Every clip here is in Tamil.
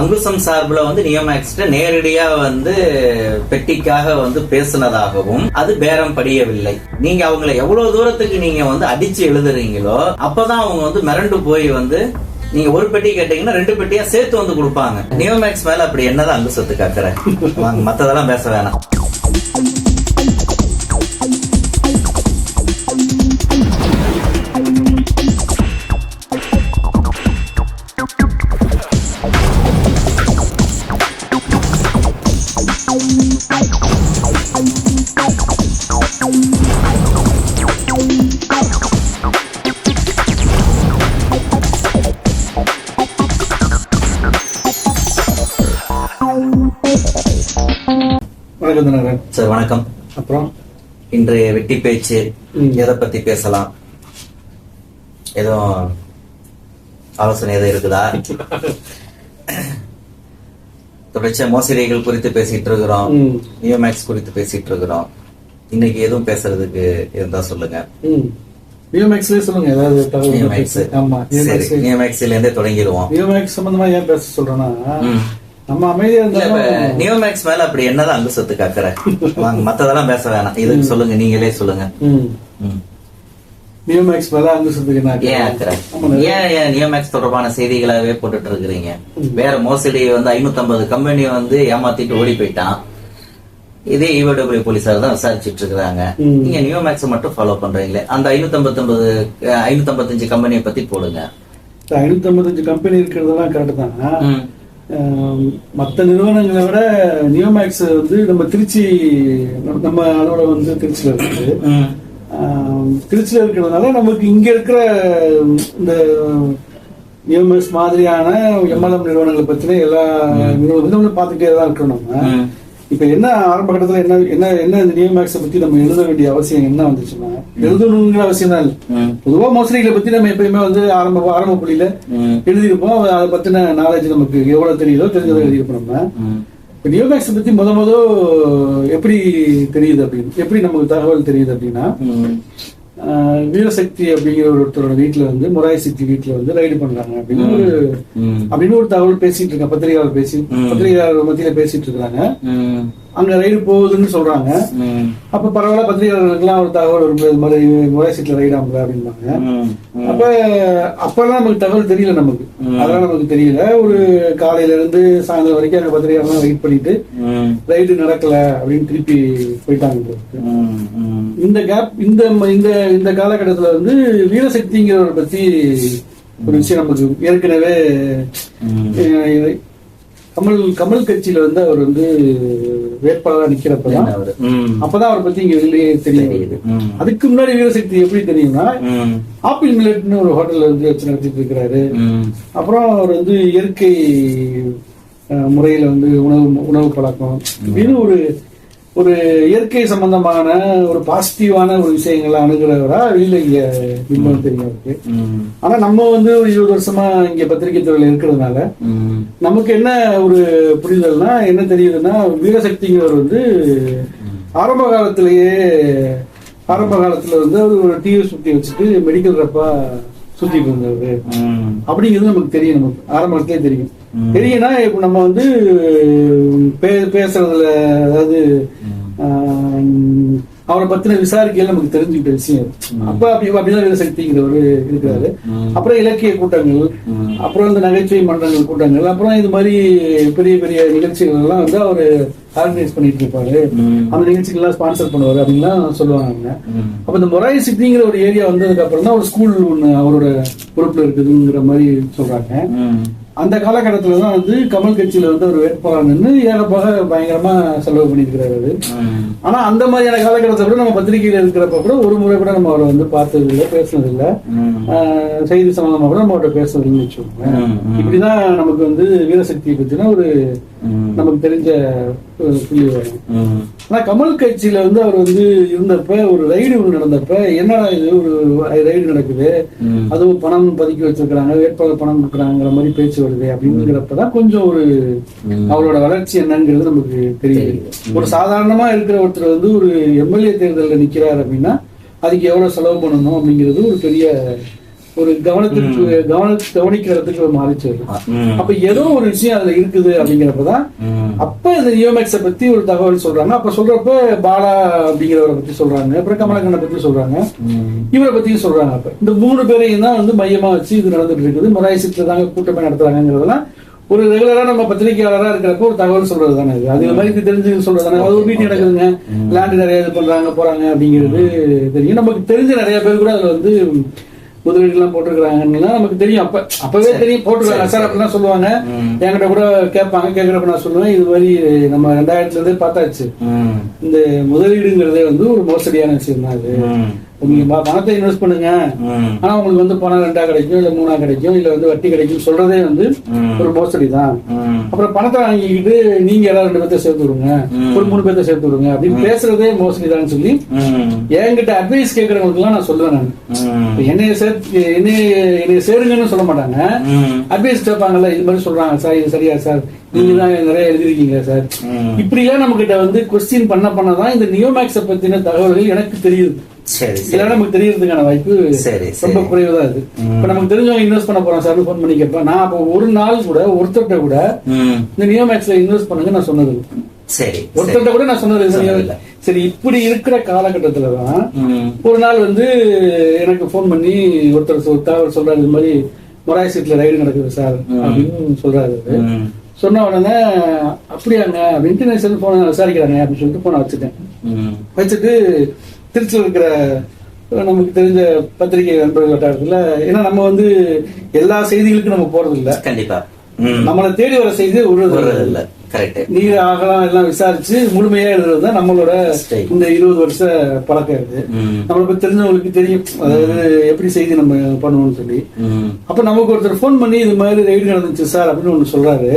அங்குசம் சார்பில் வந்து நியோமேக்ஸ்ட நேரடியாக வந்து பெட்டிக்காக வந்து பேசினதாகவும் அது பேரம் படியவில்லை. நீங்க அவங்கள எவ்வளவு தூரத்துக்கு நீங்க வந்து அடிச்சு எழுதுறீங்களோ அப்பதான் அவங்க வந்து மிரண்டு போய் வந்து நீங்க ஒரு பெட்டி கேட்டீங்கன்னா ரெண்டு பெட்டியா சேர்த்து வந்து கொடுப்பாங்க. நியோமேக்ஸ் மேல அப்படி என்னதான் அங்குசத்துக்கு அக்கறை? வாங்க மத்ததெல்லாம் பேச வேணாம். சார் வணக்கம். அப்புறம்? இன்றைய வெட்டி பேச்சு. எதை பத்தி பேசலாம்? எதுவும் ஆலோசனை எதுவும் இருக்குதா? தொடர்ச்சியா மோசடிகள் குறித்து பேசிட்டு இருக்கிறோம். நியோமேக்ஸ் குறித்து பேசிட்டு இருக்கிறோம். இன்னைக்கு எதுவும் பேசுறதுக்கு இருந்தா சொல்லுங்க. நியோமேக்ஸ்லயே சொல்லுங்க. ஏதாவது நியோமேக்ஸ். ஆமா நியோமேக்ஸ்ல இருந்தே தொடங்கிடுவோம். நியோமேக்ஸ் சம்பந்தமா ஏன் பேச சொல்றேன்னா. நம்ம அமைதியா இருந்தாலும் நியோமேக்ஸ் மேல அப்படி என்னதான் அங்குசத்துக்கு அக்கறை வாங்க மத்ததெல்லாம் பேச வேணாம். இதுக்கு சொல்லுங்க நீங்களே சொல்லுங்க. நியோமேக்ஸ் மேல அங்குசத்துக்கு ஏன் ஏன் நியோமேக்ஸ் தொடர்பான செய்திகளாவே போட்டுட்டு இருக்கிறீங்க. வேற மோசடி வந்து ஐநூத்தி கம்பெனி வந்து ஏமாத்திட்டு ஓடி போயிட்டான். இதே E ஈவடபிள்யூ போலீசார் தான் விசாரிச்சுட்டு இருக்காங்க ம். நீங்க நியோமேக்ஸ் மட்டும் ஃபாலோ பண்றீங்களே? அந்த ஐநூத்தி ஐம்பத்தொன்பது ஐநூத்தி ஐம்பத்தஞ்சு கம்பெனியை பத்தி போடுங்க. ஐநூத்தி ஐம்பத்தஞ்சு கம்பெனி இருக்கிறதெல்லாம் கரெக்ட் தான்? ம். ஆம், மத்த நிறுவனங்களை விட நியோமேக்ஸ் வந்து நம்ம திருச்சி நம்ம அலுவலகம் வந்து திருச்சியில இருக்குது திருச்சியில இருக்கிறதுனால நமக்கு இங்க இருக்கிற இந்த நியோமேக்ஸ் மாதிரியான எம்எல்எம் நிறுவனங்களை பத்தின எல்லா நிறுவனங்களும் பார்த்துட்டே தான் இருக்கிறோம் நம்ம. இப்ப என்ன ஆரம்ப கட்டத்துல என்ன என்ன என்ன இந்த நியோமேக்ஸை பத்தி நம்ம எழுத வேண்டிய அவசியம் என்ன வந்துச்சுன்னா எழுதணுங்கிற அவசியம் தான் இல்லை. ம். பொதுவா மோசடிகளை பத்தி நம்ம எப்பயுமே வந்து ஆரம்ப ஆரம்ப புள்ளியில. எழுதியிருப்போம். அதை பத்தின நாலேஜ் நமக்கு எவ்வளவு தெரியுதோ தெரிஞ்சதை எழுதியிருப்போம் நம்ம. நியோமேக்ஸ் பத்தி முத முத எப்படி தெரியுது அப்படின்னு எப்படி நமக்கு தகவல் தெரியுது அப்படின்னா வீரசக்தி அப்படிங்கிற ஒரு ஒருத்தரோட வீட்டுல வந்து முராய் சக்தி வீட்டுல வந்து ரைடு பண்றாங்க அப்படின்னு ஒரு. அப்படின்னு ஒரு தகவல் பேசிட்டு இருக்காங்க பத்திரிகையாளர் பேசி. பத்திரிகையாளர் மத்தியில பேசிட்டு இருக்காங்க. அங்க ரைடு போகுதுன்னு சொல்றாங்க. அப்ப பரவாயில்ல பத்திரிகையாளர்களுக்கெல்லாம் ஒரு தகவல் வரும்போது இது மாதிரி முராய் சீட்ல ரைடு ஆகுங்க அப்படிம்பாங்க ம். அப்ப அப்பெல்லாம் நமக்கு தகவல் தெரியல நமக்கு. அதெல்லாம் நமக்கு தெரியல ஒரு காலையில இருந்து சாயந்தரம் வரைக்கும் அங்க பத்திரிகையாளர் வெயிட் பண்ணிட்டு. ரைடு நடக்கல அப்படின்னு திருப்பி போயிட்டாங்க. இந்த கேப் இந்த இந்த இந்த காலகட்டத்துல வந்து வீரசக்திங்கிறவரை பத்தி ஒரு விஷயம் நமக்கு ஏற்கனவே கமல் கமல் கட்சியில வந்து அவர் வந்து வேட்பாளரா நிக்கிறப்பதான். அப்பதான் அவரை பத்தி இங்க வெளியே தெரியும் தெரியுது. அதுக்கு முன்னாடி வீரசக்தி எப்படி தெரியும்னா. ஆப்பிள் மில்லட்னு ஒரு ஹோட்டல்ல வந்து வச்சு நடத்திட்டு இருக்கிறாரு. அப்புறம் அவர் வந்து இயற்கை முறையில வந்து உணவு உணவு பழக்கம் இப்படின்னு ஒரு ஒரு இயற்கை சம்பந்தமான ஒரு பாசிட்டிவான ஒரு விஷயங்களை அணுகிறவரா வெளியில இங்க பிம்பம் தெரியும் அவருக்கு ம். ஆனா நம்ம வந்து ஒரு இருபது வருஷமா இங்க பத்திரிகை துறையில இருக்கிறதுனால. நமக்கு என்ன ஒரு புரிதல்னா என்ன தெரியுதுன்னா வீரசக்திங்கிறவர் வந்து ஆரம்ப காலத்திலேயே ஆரம்ப காலத்துல வந்து ஒரு டிவி சுத்தி வச்சுட்டு மெடிக்கல் ரப்பா சுத்திட்டு இருந்தவர் ம். அப்படிங்கிறது நமக்கு தெரியும் நமக்கு ஆரம்ப காலத்திலே தெரியும். தெரியும்னா இப்ப நம்ம வந்து பே- பேசுறதுல அதாவது அவரை பத்தின விசாரிக்கையில நமக்கு தெரிஞ்சுக்கிட்ட விஷயம். அப்ப அப்படி அப்படிதான் வீரசக்திங்கிறவர் இருக்கிறாரு. அப்புறம் இலக்கிய கூட்டங்கள். அப்புறம் இந்த நகைச்சுவை மன்றங்கள் கூட்டங்கள் அப்புறம் இது மாதிரி பெரிய பெரிய நிகழ்ச்சிகள் எல்லாம் வந்து அவரு ஆர்கனைஸ் பண்ணிட்டு இருப்பாரு. அந்த நிகழ்ச்சிகள் எல்லாம் ஸ்பான்சர் பண்ணுவாரு அப்படின்லாம் சொல்லுவாங்க. அப்ப இந்த மொராய் சிட்டிங்கிற ஒரு ஏரியா வந்ததுக்கு அப்புறம் தான் ஒரு ஸ்கூல் ஒண்ணு அவரோட பொறுப்புல இருக்குதுங்கிற மாதிரி சொல்றாங்க. அந்த காலகட்டத்துல தான் வந்து கமல் கட்சியில வந்து ஒரு வேட்பாளர் நின்று ஏகப்பாக பயங்கரமா செலவு பண்ணியிருக்கிறாரு அவரு. ம். ஆனா அந்த மாதிரியான காலகட்டத்தை கூட நம்ம பத்திரிகையில இருக்கிறப்ப கூட ஒரு முறை கூட நம்ம அவரை வந்து பார்த்தது இல்லை பேசுனது இல்லை ம். ஆஹ் செய்தி சம்பந்தமா கூட நம்ம அவர்கிட்ட பேசுறதுன்னு வச்சுக்கோங்க. இப்படிதான் நமக்கு வந்து வீரசக்தியை பத்தின ஒரு. நமக்கு தெரிஞ்ச புள்ளி வரும் ம். ஆனா கமல் கட்சியில வந்து அவர் வந்து இருந்தப்ப ஒரு ரைடு ஒன்று நடந்தப்ப என்னடா இது ஒரு ரைடு நடக்குது. அதுவும் பணம் பதுக்கி வச்சிருக்கிறாங்க வேட்பாளர் பணம் கொடுக்குறாங்கிற மாதிரி பேச்சு வருது அப்படிங்கிறப்பதான் கொஞ்சம் ஒரு. அவரோட வளர்ச்சி என்னங்கிறது நமக்கு தெரியுது. ஒரு சாதாரணமா இருக்கிற ஒருத்தர் வந்து ஒரு எம்எல்ஏ தேர்தலில் நிக்கிறார் அப்படின்னா அதுக்கு எவ்வளவு செலவு பண்ணணும் அப்படிங்கிறது ஒரு பெரிய ஒரு கவனத்திற்கு கவன கவனிக்கிறதுக்கு மாறிச்சு அது. ம். அப்ப ஏதோ ஒரு விஷயம் அதுல இருக்குது அப்படிங்கிறப்பதான். அப்ப இந்த நியோமேக்ஸ பத்தி ஒரு தகவல் சொல்றாங்க. அப்ப சொல்றப்ப பாலா அப்படிங்கிறவரை பத்தி சொல்றாங்க. அப்புறம் கமலக்கண்ணை பத்தி சொல்றாங்க. இவரை பத்தியும் சொல்றாங்க அப்ப. இந்த மூணு பேரையும் தான் வந்து மையமா வச்சு இது நடந்துட்டு இருக்குது. முராயசத்துல தாங்க கூட்டமே நடத்துறாங்கிறதெல்லாம் ஒரு ரெகுலரா நம்ம பத்திரிகையாளரா இருக்கிறப்ப ஒரு தகவல் சொல்றது தானே இது. அது மாதிரி தெரிஞ்சு சொல்றது தானே அது ஒரு மீட்டிங் நடக்குதுங்க. லேண்ட் நிறைய இது பண்றாங்க போறாங்க அப்படிங்கிறது தெரியும். நமக்கு தெரிஞ்ச நிறைய பேர் கூட அதுல வந்து முதலீடு எல்லாம் போட்டிருக்கிறாங்கன்னா நமக்கு தெரியும். அப்ப அப்பவே தெரியும். போட்டிருக்காங்க. சார் அப்படிலாம் சொல்லுவாங்க. என்கிட்ட கூட கேட்பாங்க. கேட்கறப்ப நான் சொல்லுவேன் இது மாதிரி நம்ம ரெண்டாயிரத்துல இருந்தே பார்த்தாச்சு. இந்த முதலீடுங்கிறதே வந்து ஒரு மோசடியான விஷயம் தான் அது. நீங்க பணத்தை இன்வெஸ்ட் பண்ணுங்க. ஆனா உங்களுக்கு வந்து பணம் ரெண்டா கிடைக்கும் இல்ல மூணா கிடைக்கும் இல்ல வந்து வட்டி கிடைக்கும் சொல்றதே வந்து. ஒரு மோசடி தான். அப்புறம் பணத்தை வாங்கிக்கிட்டு நீங்க யாராவது ரெண்டு பேர்த்த சேர்த்து விடுங்க. ஒரு மூணு பேர்த்த சேர்த்து விடுங்க அப்படின்னு பேசுறதே மோசடி தான் சொல்லி. என்கிட்ட அட்வைஸ் கேட்கறவங்களுக்கு எல்லாம் நான் சொல்லுவேன் நான் என்னைய சேர்த்து என்னைய என்னைய சேருங்கன்னு சொல்ல மாட்டாங்க. அட்வைஸ் கேட்பாங்கல்ல இது மாதிரி சொல்றாங்க சார் இது சரியா சார் நீங்க தான் நிறைய எழுதிருக்கீங்க சார். இப்படி எல்லாம் நம்ம கிட்ட வந்து கொஸ்டின் பண்ண பண்ணதான் இந்த நியோமேக்ஸ பத்தின தகவல்கள் எனக்கு தெரியுது சரி இதெல்லாம் நமக்கு தெரியறதுக்கான வாய்ப்பு சரி. ரொம்ப குறைவு தான் ம். இப்ப நமக்கு தெரிஞ்சவங்க இன்வெஸ்ட் பண்ண போறோம் சார் ஃபோன் பண்ணி கேட்பேன் நான் அப்போ ஒரு நாள் கூட ஒருத்தர்கிட்ட கூட. இந்த நியோமேக்ஸ்ல இன்வெஸ்ட் பண்ணுங்க நான் சொன்னது. சரி ஒருத்தர்கிட்ட கூட நான் சொன்னது. சரி இப்படி இருக்கிற காலகட்டத்துல தான். ஒரு நாள் வந்து எனக்கு ஃபோன் பண்ணி ஒருத்தர் தகவல் சொல்றாரு இது மாதிரி மொராய் சீட்ல ரைடு நடக்குது சார். அப்படின்னு சொல்றாரு. சொன்ன உடனே அப்படியாங்க அப்படின்ட்டு நான் செல்போனை விசாரிக்கிறாங்க அப்படின்னு சொல்லிட்டு போனை வச்சுட்டேன். வச்சுட்டு திருச்சியில் இருக்கிற நமக்கு தெரிஞ்ச பத்திரிகை நண்பர்கள் வட்டாரத்துல ஏன்னா நம்ம வந்து எல்லா செய்திகளுக்கும் நம்ம போறது இல்ல கண்டிப்பா. நம்மளை தேடி வர செய்தி ஒரு வர்றது இல்ல. கரெக்ட் நீர் ஆகலாம் எல்லாம் விசாரிச்சு முழுமையா எழுதுறது தான் நம்மளோட. இந்த இருபது வருஷ பழக்கம் இது ம். நம்மளை பத்தி தெரிஞ்சவங்களுக்கு தெரியும் அதாவது எப்படி செய்தி நம்ம பண்ணுவோம்னு சொல்லி. அப்ப நமக்கு ஒருத்தர் ஃபோன் பண்ணி இது மாதிரி ரைடு நடந்துச்சு சார் அப்படின்னு ஒண்ணு சொல்றாரு.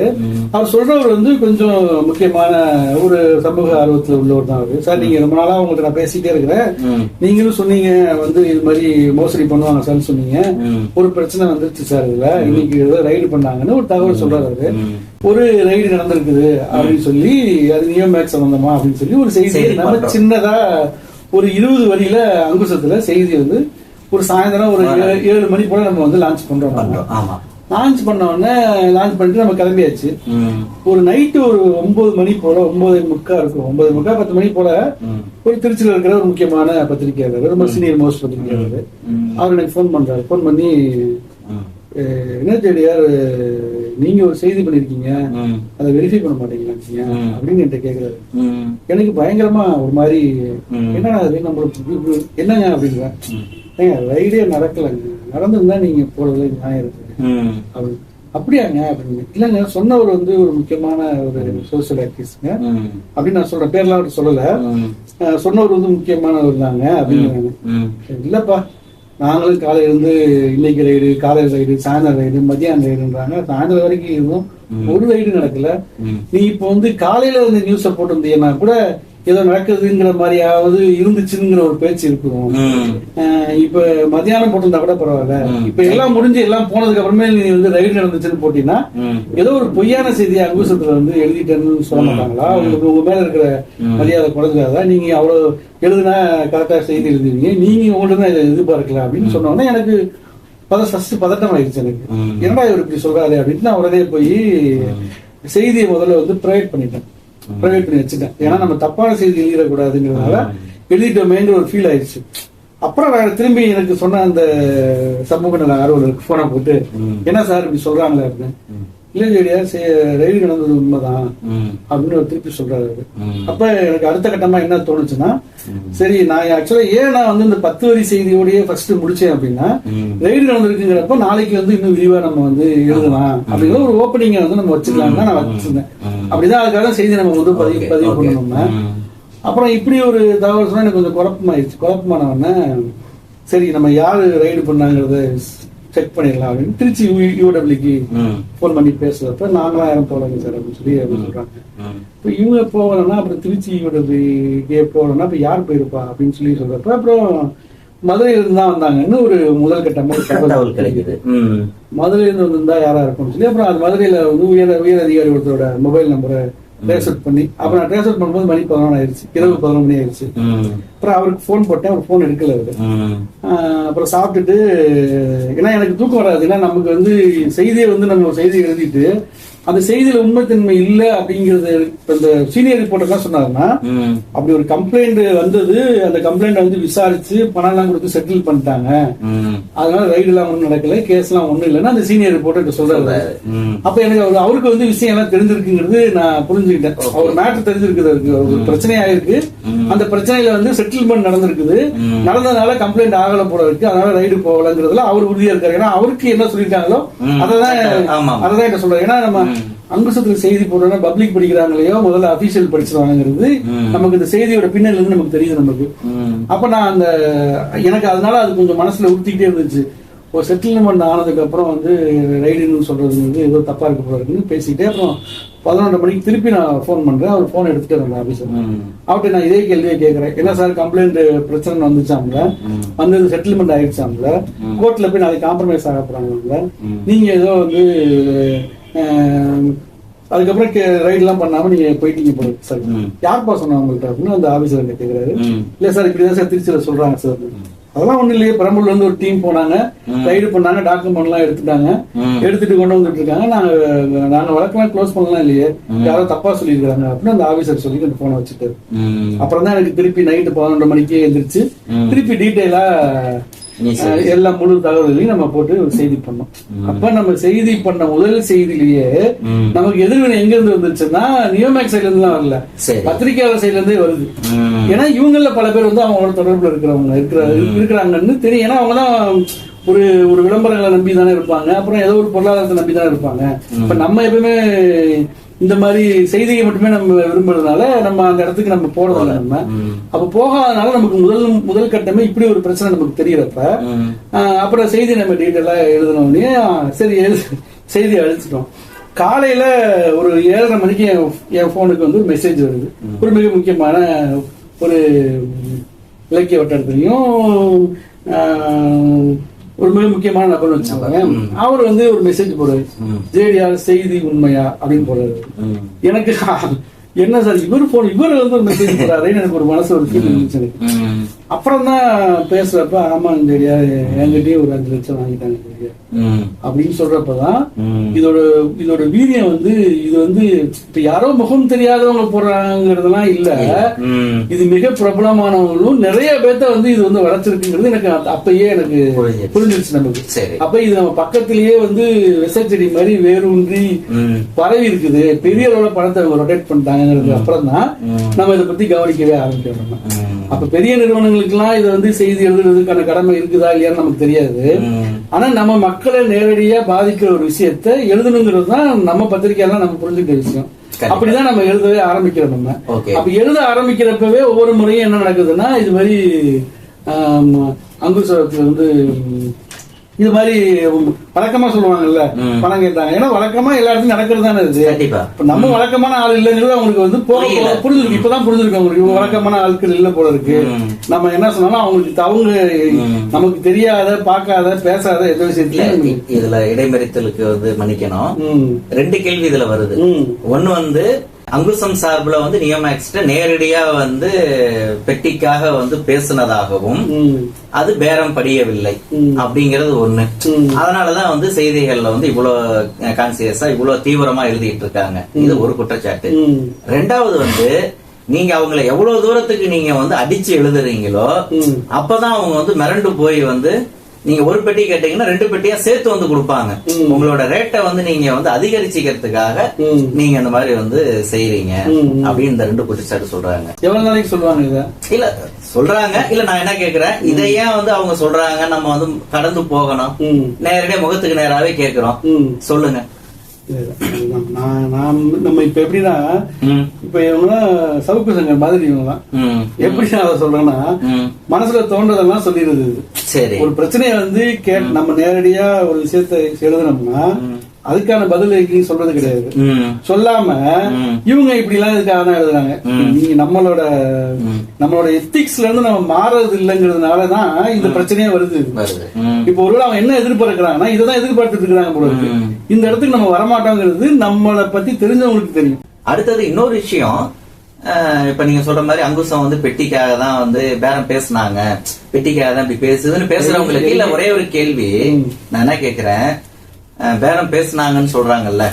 அவர் சொல்றவர் வந்து கொஞ்சம் முக்கியமான ஒரு சமூக ஆர்வத்துல உள்ளவர் தான் அவரு சார் நீங்க ரொம்ப நாளா உங்கள்ட்ட நான் பேசிட்டே இருக்கிறேன். நீங்களும் சொன்னீங்க வந்து இது மாதிரி மோசடி பண்ணுவாங்க சார் சொன்னீங்க. ஒரு பிரச்சனை வந்துருச்சு சார் இதுல இன்னைக்கு ஏதோ ரைடு பண்ணாங்கன்னு ஒரு தகவல் சொல்றாரு. ஒரு ரைடு நடந்திருக்குது அப்படின்னு சொல்லி அது நியோமேக் சம்பந்தமா அப்படின்னு சொல்லி ஒரு செய்தி நம்ம. சின்னதா ஒரு இருபது வரியில அங்குசத்துல செய்தி வந்து ஒரு சாயந்தரம் ஒரு ஏழு- மணி போல நம்ம வந்து லான்ச் பண்றோம் லான்ச் பண்ண உடனே லான்ச் பண்ணிட்டு நம்ம கிளம்பியாச்சு. ஒரு நைட்டு ஒரு ஒன்பது மணி போல ஒன்பது முக்கா இருக்கும். ஒன்பது முக்கா பத்து மணி போல. ஒரு திருச்சியில இருக்கிற ஒரு முக்கியமான பத்திரிகையாளர் ரொம்ப சீனியர் மோஸ்ட் பத்திரிகையாளர். அவர் எனக்கு ஃபோன் பண்றாரு. ஃபோன் பண்ணி ம். "அஹ், என்ன தேடியார் அஹ், நீங்க ஒரு செய்தி பண்ணிருக்கீங்க. அதை வெரிஃபை பண்ண மாட்டீங்களா. அப்படின்னு என்கிட்ட கேக்குறாரு. எனக்கு பயங்கரமா ஒரு மாதிரி. என்னடா அது நம்மளுக்கு என்னங்க அப்படின்றேன் ம். ஏங்க ரைடே நடக்கலைங்க நடந்திருந்தா நீங்க போறது நியாயம் இருக்கு ம். அப்படி அப்படியாங்க அப்படின்னு இல்லைங்க சொன்னவர் வந்து ஒரு முக்கியமான ஒரு சோசியல் ஆக்டிவிஸ்ட்ங்க. அப்படின்னு நான் சொல்றேன் பேர்லாம் அவர்கிட்ட சொல்லல சொன்னவர் வந்து முக்கியமானவர் தாங்க ம். இல்லப்பா நாங்களும் காலையில இருந்து இன்னைக்கு ரைடு காலையில் ரைடு சாயந்தரம் ரைடு மதியானம் ரைடுன்றாங்க சாயந்தரம் வரைக்கும் இருந்தும். ஒரு ரைடு நடக்கல. நீ இப்போ வந்து காலையில வந்து நியூஸ போட்டிருந்தீங்கன்னா கூட ஏதோ நடக்குதுங்கிற மாதிரியாவது இருந்துச்சுங்கிற ஒரு பேச்சு இருக்கும். இப்ப மதியானம் போட்டிருந்தா கூட பரவாயில்ல. இப்ப எல்லாம் முடிஞ்சு எல்லாம் போனதுக்கு அப்புறமே நீ வந்து ரைடு நடந்துச்சுன்னு போட்டீங்கன்னா. ஏதோ ஒரு பொய்யான செய்தியை அங்குசத்துல வந்து எழுதிட்டேன்னு சொல்ல மாட்டாங்களா? உங்களுக்கு உங்க மேல இருக்கிற. மரியாதை குறைஞ்சாதா நீங்க அவ்வளவு எழுதுனா கரெக்டா செய்தி எழுதுவீங்க? நீங்க உங்கள்ட்ட இதை எதிர்பார்க்கலாம் அப்படின்னு சொன்ன உடனே எனக்கு பத ஃபர்ஸ்ட் பதட்டம் ஆயிடுச்சு எனக்கு. என்னடா இவர் இப்படி சொல்றாரு அப்படின்னு நான் உடனே போய் செய்தியை முதல்ல வந்து ப்ரைவேட் பண்ணிட்டேன். ப்ரைவேட் பண்ணி வச்சுட்டேன் ஏன்னா நம்ம தப்பான செய்தி எழுதிடக்கூடாதுங்கிறதுனால எழுதிட்டோமேங்கிற ஒரு ஃபீல் ஆயிடுச்சு அப்புறம் திரும்பி எனக்கு சொன்ன அந்த சமூக நல ஆர்வலருக்கு போனை போட்டு. என்ன சார் இப்படி சொல்றாங்களே அப்படின்னு. இல்ல ஜெடியா ரயில் நடந்தது உண்மைதான். அப்படின்னு திருப்பி சொல்றாரு. அப்ப எனக்கு அடுத்த கட்டமா என்ன தோணுச்சுன்னா. சரி நான் ஆக்சுவலா ஏன் நான் வந்து இந்த பத்து வரி செய்தியோடய ஃபர்ஸ்ட் முடிச்சேன் அப்படின்னா. ரைடு நடந்திருக்குங்கிறப்ப நாளைக்கு வந்து இன்னும் விரிவா நம்ம வந்து எழுதலாம் அப்படிங்கிற ஒரு ஓப்பனிங்க வந்து நம்ம வச்சுக்கலாம் நான் வச்சிருந்தேன். அப்படிதான் அதுக்காக செய்தி நம்ம வந்து பதிவு பதிவு. பண்ணணும்னா. அப்புறம் இப்படி ஒரு தகவல் சொன்னா எனக்கு கொஞ்சம் குழப்பமாயிடுச்சு குழப்பமான உடனே சரி நம்ம யாரு ரைடு பண்ணாங்கிறத செக் பண்ணிடலாம் அப்படின்னு திருச்சி யூடபிள்யூக்கு. ஃபோன் பண்ணி பேசுறப்ப நாங்களாம் யாரும் போகலங்க சார் அப்படின்னு சொல்லி அவங்க சொல்றாங்க. இப்போ இவங்க போகலன்னா அப்புறம் திருச்சியோட போகலன்னா இப்போ யார் போயிருப்பா அப்படின்னு சொல்லி சொல்றப்ப அப்புறம் மதுரையில இருந்து தான் வந்தாங்கன்னு ஒரு முதல் கட்டமா ஒரு தகவல் கிடைக்குது ம். மதுரையில இருந்து வந்திருந்தா யாரா இருக்கும்னு சொல்லி அப்புறம் அது மதுரையில வந்து உயர் உயர் அதிகாரி ஒருத்தரோட மொபைல் நம்பரை ட்ரேஸ் அவுட் பண்ணி அப்புறம் நான் ட்ரேஸ் அவுட் பண்ணும்போது மணி பதினொன்று ஆயிடுச்சு. இரவு பதினொன்று மணி ஆயிடுச்சு. அப்புறம் அவருக்கு ஃபோன் போட்டேன் அவர் ஃபோன் எடுக்கல அவரு. அப்புறம் சாப்பிட்டுட்டு ஏன்னா எனக்கு தூக்கம் வராது. ஏன்னா நமக்கு வந்து செய்தியை வந்து நம்ம செய்தி எழுதிட்டு அந்த செய்தியில உண்மைத்தன்மை இல்லை அப்படிங்கறது இந்த சீனியர் ரிப்போர்ட்டர் என்ன சொன்னாருன்னா அப்படி ஒரு கம்ப்ளைண்ட் வந்தது அந்த கம்ப்ளைண்ட் வந்து விசாரிச்சு பணம் எல்லாம் கொடுத்து செட்டில் பண்ணிட்டாங்க. அதனால ரைடு எல்லாம் ஒண்ணும் நடக்கல கேஸ் எல்லாம் ஒண்ணும் இல்லைன்னா அந்த சீனியர் ரிப்போர்ட்டர் சொல்றாரு. அப்ப எனக்கு அவர் அவருக்கு வந்து விஷயம் எல்லாம் தெரிஞ்சிருக்குங்கிறது நான் புரிஞ்சுக்கிட்டேன். அவர் மேட்டர் தெரிஞ்சிருக்குது ஒரு பிரச்சனை ஆயிருக்கு அந்த பிரச்சனையில வந்து செட்டில்மெண்ட் நடந்திருக்குது. நடந்ததுனால கம்ப்ளைண்ட் ஆகல போல இருக்கு. அதனால ரைடு போகலங்கிறதுல அவர் உறுதியா இருக்காரு. ஏன்னா அவருக்கு என்ன. அததான் ஆமா. அததான் என்ன சொல்றாரு. ஏன்னா நம்ம அங்குசத்துல செய்தி போடுறோம்னா பப்ளிக் படிக்கிறாங்களையோ முதல்ல அபிஷியல் படிச்சிருவாங்கிறது நமக்கு இந்த செய்தியோட பின்னல் இருந்து நமக்கு தெரியுது நமக்கு. அப்ப நான் அந்த எனக்கு அதனால அது கொஞ்சம் மனசுல உறுத்திக்கிட்டே இருந்துச்சு. ஒரு செட்டில்மெண்ட் ஆனதுக்கு அப்புறம் வந்து ரைடுன்னு சொல்றது வந்து ஏதோ தப்பா இருக்க இருக்குன்னு பேசிக்கிட்டே அப்புறம் பதினொன்றரை மணிக்கு திருப்பி நான் ஃபோன் பண்றேன். அவர் ஃபோன் எடுத்துட்டு வந்தேன் ம். அவர்கிட்ட நான் இதே கேள்வியை கேட்கறேன். என்ன சார் கம்ப்ளைண்ட் பிரச்சனை வந்துச்சாம்ல வந்தது செட்டில்மெண்ட் ஆயிடுச்சாம்ல கோர்ட்ல போய் நாளைக்கு காம்ப்ரமைஸ் ஆக போறாங்கல்ல நீங்க ஏதோ வந்து அதுக்கப்புறம் ரைட் எல்லாம் பண்ணாம நீங்க போயிட்டீங்க போல சார். யார்ப்பா சொன்னா உங்கள்கிட்ட அப்படின்னு அந்த ஆபீசர் என்ன கேக்குறாரு. இல்ல சார் இப்படிதான் சார் திருச்சியில சொல்றாங்க சார். அதெல்லாம் ஒண்ணும் இல்லையே பெரம்பலூர்ல இருந்து ஒரு டீம் போனாங்க. ரைடு பண்ணாங்க டாக்குமெண்ட் எல்லாம் எடுத்துட்டாங்க. எடுத்துட்டு கொண்டு வந்துட்டு இருக்காங்க நாங்க நாங்க வழக்கெல்லாம் க்ளோஸ் பண்ணலாம் இல்லையே. யாரோ தப்பா சொல்லியிருக்காங்க அப்படின்னு அந்த ஆபீசர் சொல்லி அந்த போனை வச்சுட்டாரு. அப்புறம் தான் எனக்கு திருப்பி நைட்டு பதினொன்று மணிக்கே எந்திரிச்சு ம். திருப்பி டீட்டெயிலா நீ சரி. எல்லா முழு தகவல்களையும் நம்ம போட்டு செய்தி பண்ணோம் அப்ப நம்ம செய்தி பண்ண முதல் செய்தியிலேயே. நமக்கு எதிர்வினை எங்க இருந்து வந்துருச்சுன்னா நியோமேக் சைட்ல இருந்து வரல. சரி. பத்திரிகையாளர் சைட்ல இருந்தே வருது. ஏன்னா இவங்கள பல பேர் வந்து அவங்களோட தொடர்புல இருக்கிறவங்க இருக்கிற இருக்கிறாங்கன்னு தெரியும். ஏன்னா அவங்க தான் ஒரு ஒரு விளம்பரங்களை நம்பி தானே இருப்பாங்க. அப்புறம் ஏதோ ஒரு பொருளாதாரத்தை நம்பி தானே இருப்பாங்க இப்ப நம்ம எப்பவுமே இந்த மாதிரி செய்தியை மட்டுமே நம்ம விரும்புறதுனால நம்ம அந்த இடத்துக்கு நம்ம போறதில்ல நம்ம. அப்ப போகாதனால நமக்கு முதல் முதல் கட்டமே இப்படி ஒரு பிரச்சனை நமக்கு தெரியறப்ப அப்புறம் செய்தி நம்ம டீட்டெயிலா ஆஹ் சரி எழு செய்தி அழிச்சிட்டோம். காலையில ஒரு ஏழரை மணிக்கு என் போனுக்கு வந்து ஒரு மெசேஜ் வருது. ஒரு மிக முக்கியமான ஒரு இலக்கிய வட்டாரத்திலையும் ஒரு மிக முக்கியமான நபர் வச்சுக்கோங்க அவர் வந்து ஒரு மெசேஜ் போடுறாரு. ஜேடிஆர் செய்தி உண்மையா அப்படின்னு போடுறாரு. எனக்கு என்ன சார் இவர் போன் இவர் வந்து ஒரு மெசேஜ் போடுறாருன்னு எனக்கு ஒரு மனசு ஒரு ஃபீல் இருந்துச்சு. அப்புறம் தான் பேசுறப்ப ஆமா சரியா என்கிட்டயும் ஒரு அஞ்சு லட்சம் வாங்கிட்டாங்க. அப்படின்னு சொல்றப்பதான். இதோட இதோட வீரியம் வந்து இது வந்து இப்ப யாரோ முகம் தெரியாதவங்க போடுறாங்கிறதுலாம் இல்ல. இது மிக பிரபலமானவங்களும் நிறைய பேர்த்த வந்து இது வந்து வளர்ச்சிருக்குங்கிறது எனக்கு அப்ப- அப்பயே எனக்கு புரிஞ்சிருச்சு. நமக்கு அப்ப இது நம்ம பக்கத்திலேயே வந்து விசைச்செடி மாதிரி வேரூன்றி. பரவி இருக்குது பெரிய அளவுல பணத்தை ரொட்டேட் பண்ணிட்டாங்கிறது அப்புறம் தான் நம்ம இதை பத்தி கவனிக்கவே ஆரம்பிக்கிறோம். அப்ப பெரிய நிறுவனங்களுக்கெல்லாம் இதை வந்து செய்தி எழுதுறதுக்கான கடமை இருக்குதா இல்லையான்னு நமக்கு தெரியாது. ஆனா நம்ம மக்களை நேரடியா பாதிக்கிற ஒரு விஷயத்த எழுதணுங்கிறது தான் நம்ம பத்திரிகையெல்லாம் நம்ம புரிஞ்சுக்கிற விஷயம். அப்படிதான் நம்ம எழுதவே ஆரம்பிக்கிறோம் நம்ம அப்ப எழுத ஆரம்பிக்கிறப்பவே ஒவ்வொரு முறையும் என்ன நடக்குதுன்னா இது மாதிரி ஆம், அங்குசத்துல வந்து இது மாதிரி வழக்கமா சொல்லுவாங்கல்ல. பணம் கேட்டாங்க. ஏன்னா வழக்கமா எல்லா இடத்துலயும் நடக்கிறது தானே இப்ப நம்ம வழக்கமான ஆள் இல்லைங்கிறது அவங்களுக்கு வந்து போக புரிஞ்சிருக்கு. இப்பதான் புரிஞ்சிருக்கு அவங்களுக்கு. இவங்க வழக்கமான ஆட்கள் இல்ல போல இருக்கு. நம்ம என்ன சொன்னாலும் அவங்களுக்கு அவங்க. நமக்கு தெரியாத பார்க்காத பேசாத எந்த இ- இதுல இடைமறித்தலுக்கு வந்து மன்னிக்கணும். ரெண்டு கேள்வி இதுல வருது. ஒண்ணு வந்து அங்குசம் சார்புல வந்து நியோமேக்ஸ்ட நேரடியா வந்து பெட்டிக்காக வந்து பேசுனதாகவும். அது பேரம் படியவில்லை. அப்படிங்கிறது ஒண்ணு. அதனாலதான் வந்து செய்திகள்ல வந்து இவ்வளவு கான்சியஸா இவ்வளவு தீவிரமா எழுதிட்டு இருக்காங்க இது ஒரு குற்றச்சாட்டு. ரெண்டாவது வந்து நீங்க அவங்கள எவ்வளவு தூரத்துக்கு நீங்க வந்து அடிச்சு எழுதுறீங்களோ. அப்பதான் அவங்க வந்து மிரண்டு போய் வந்து நீங்க ஒரு பெட்டி கேட்டீங்கன்னா ரெண்டு பெட்டியா சேர்த்து வந்து கொடுப்பாங்க. உங்களோட ரேட்டை வந்து நீங்க வந்து அதிகரிச்சுக்கிறதுக்காக. நீங்க அந்த மாதிரி வந்து செய்றீங்க ம். அப்படின்னு இந்த ரெண்டு குற்றச்சாட்டு சொல்றாங்க எவ்வளவு நாளைக்கு சொல்லுவாங்க இத இல்ல சொல்றாங்க இல்ல நான் என்ன கேக்குறேன் இதை ஏன் வந்து அவங்க சொல்றாங்க நம்ம வந்து கடந்து போகணும். நேரடியா முகத்துக்கு நேராவே கேக்குறோம். சொல்லுங்க. நான் நம்ம இப்ப எப்படின்னா இப்ப இவங்கலாம் சவுக்கு சங்கர் மாதிரி இவங்கலாம் ம், எப்படி நான் அதை சொல்றேன்னா. மனசுல தோன்றதெல்லாம் சொல்லிடுது ஒரு பிரச்சனையை வந்து கேட் நம்ம நேரடியா ஒரு விஷயத்தை எழுதுனோம்னா அதுக்கான பதில் எங்கேயும் சொல்றது கிடையாது. ம், சொல்லாம. இவங்க இப்படி எல்லாம் இதுக்காக தான் எழுதுறாங்க நீங்க நம்மளோட நம்மளோட எத்திக்ஸ்ல இருந்து நம்ம மாறது இல்லைங்கிறதுனாலதான் இந்த பிரச்சனையே வருது. இப்போ ஒருவேளை அவங்க என்ன எதிர்பார்க்கறாங்கன்னா இதான் எதிர்பார்த்துட்டு இருக்காங்க போல இருக்கு. இந்த இடத்துக்கு நம்ம வரமாட்டோங்கிறது நம்மளை பத்தி தெரிஞ்சவங்களுக்கு தெரியும். அடுத்தது இன்னொரு விஷயம் இப்ப நீங்க சொல்ற மாதிரி அங்குசம் வந்து பெட்டிக்காக தான் வந்து பேரம் பேசுனாங்க. பெட்டிக்காக தான் இப்படி பேசுதுன்னு பேசுறவங்களுக்கு இல்ல ஒரே ஒரு கேள்வி. நான் என்ன கேக்குறேன்? பேரம் பேசுனாங்கன்னு சொல்றாங்கல்ல.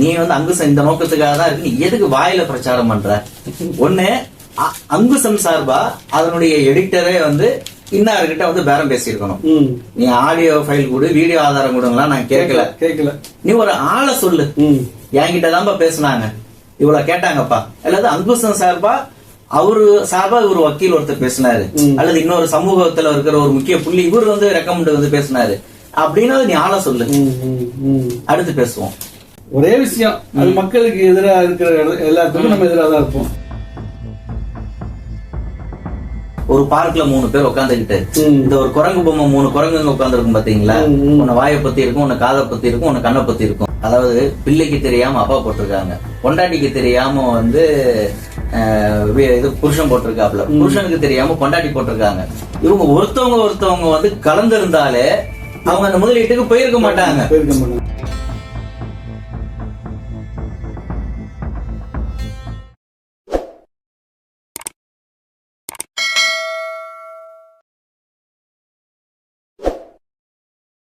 நீ வந்து அங்குசம் இந்த நோக்கத்துக்காக தான் இருக்கு. நீ எதுக்கு வாயில பிரச்சாரம் பண்ற? ஒண்ணு அங்குசம் சார்பா அதனுடைய எடிட்டரே வந்து இன்னார்கிட்ட வந்து பேரம் பேசியிருக்கணும். நீ ஆடியோ ஃபைல் கொடு வீடியோ ஆதாரம் கொடுங்கலாம் நான் கேட்கல. கேட்கல நீ ஒரு ஆளை சொல்லு. என்கிட்ட தான்ப்பா பேசுனாங்க. இவ்வளவு கேட்டாங்கப்பா. அல்லது அங்குசம் சார்பா அவரு சார்பா இவர் வக்கீல் ஒருத்தர் பேசினாரு. அல்லது இன்னொரு சமூகத்துல இருக்கிற ஒரு முக்கிய புள்ளி இவர் வந்து ரெக்கமெண்ட் வந்து பேசினாரு. அப்படின்னு நீ ஆளை சொல்லு. அடுத்து பேசுவோம். ஒரே விஷயம் அது மக்களுக்கு எதிராக இருக்கிற எல்லா- எல்லாத்துக்கும் நம்ம எதிராக தான் இருப்போம். ஒரு பார்க்ல மூணு பேர் உட்காந்துக்கிட்டு. இந்த ஒரு குரங்கு பொம்மை மூணு குரங்குங்க உட்காந்துருக்கும் பாத்தீங்களா. உன்னை வாயை பத்தி இருக்கும் உன்னை காதை பத்தி இருக்கும் உன்னை கண்ணை பத்தி இருக்கும். அதாவது பிள்ளைக்கு தெரியாம அப்பா போட்டிருக்காங்க. பொண்டாட்டிக்கு தெரியாம வந்து இது புருஷன் போட்டிருக்காப்ல புருஷனுக்கு தெரியாம பொண்டாட்டி போட்டிருக்காங்க. இவங்க ஒருத்தவங்க ஒருத்தவங்க வந்து கலந்திருந்தாலே அவங்க அந்த முதலீட்டுக்கு போயிருக்க மாட்டாங்க. போயிருக்க மாட்டாங்க.